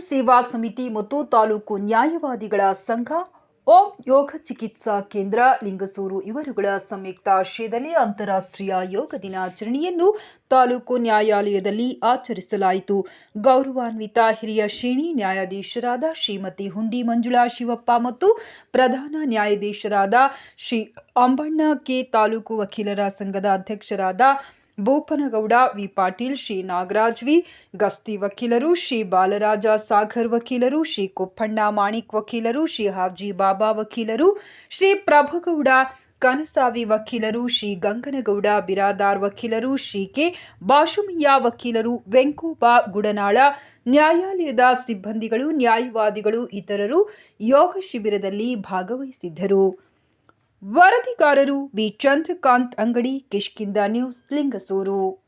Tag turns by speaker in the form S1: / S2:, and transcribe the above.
S1: ಸೇವಾ ಸಮಿತಿ ಮತ್ತು ತಾಲೂಕು ನ್ಯಾಯವಾದಿಗಳ ಸಂಘ, ಓಂ ಯೋಗ ಚಿಕಿತ್ಸಾ ಕೇಂದ್ರ, ಲಿಂಗಸೂರು ಇವರುಗಳ ಸಂಯುಕ್ತ ಆಶ್ರಯದಲ್ಲಿ ಅಂತಾರಾಷ್ಟ್ರೀಯ ಯೋಗ ದಿನಾಚರಣೆಯನ್ನು ತಾಲೂಕು ನ್ಯಾಯಾಲಯದಲ್ಲಿ ಆಚರಿಸಲಾಯಿತು. ಗೌರವಾನ್ವಿತ ಹಿರಿಯ ಶ್ರೇಣಿ ನ್ಯಾಯಾಧೀಶರಾದ ಶ್ರೀಮತಿ ಹುಂಡಿ ಮಂಜುಳಾ ಶಿವಪ್ಪ ಮತ್ತು ಪ್ರಧಾನ ನ್ಯಾಯಾಧೀಶರಾದ ಶ್ರೀ ಅಂಬಣ್ಣ ಕೆ ತಾಲೂಕು ವಕೀಲರ ಸಂಘದ ಅಧ್ಯಕ್ಷರಾದ ಬೋಪನಗೌಡ, ವಿ. ಪಾಟೀಲ್, ಶ್ರೀ ನಾಗರಾಜ್, ವಿ. ಗಸ್ತಿ ವಕೀಲರು, ಶ್ರೀ ಬಾಲರಾಜ ಸಾಗರ್ ವಕೀಲರು, ಶ್ರೀ ಕೊಪ್ಪಣ್ಣ ಮಾಣಿಕ್ ವಕೀಲರು, ಶ್ರೀ ಹಾಬ್ಜಿ ಬಾಬಾ ವಕೀಲರು, ಶ್ರೀ ಪ್ರಭುಗೌಡ ಕನಸಾವಿ ವಕೀಲರು, ಶ್ರೀ ಗಂಗನಗೌಡ ಬಿರಾದಾರ್ ವಕೀಲರು, ಶ್ರೀ ಕೆ. ಬಾಶುಮಿಯ ವಕೀಲರು, ವೆಂಕೋಬಾ ಗುಡನಾಳ, ನ್ಯಾಯಾಲಯದ ಸಿಬ್ಬಂದಿಗಳು, ನ್ಯಾಯವಾದಿಗಳು, ಇತರರು ಯೋಗ ಶಿಬಿರದಲ್ಲಿ ಭಾಗವಹಿಸಿದ್ದರು. ವರದಿಗಾರರು ಬಿ ಚಂದ್ರಕಾಂತ್ ಅಂಗಡಿ ಕಿಷ್ಕಿಂದ ನ್ಯೂಸ್ ಲಿಂಗಸೂರು.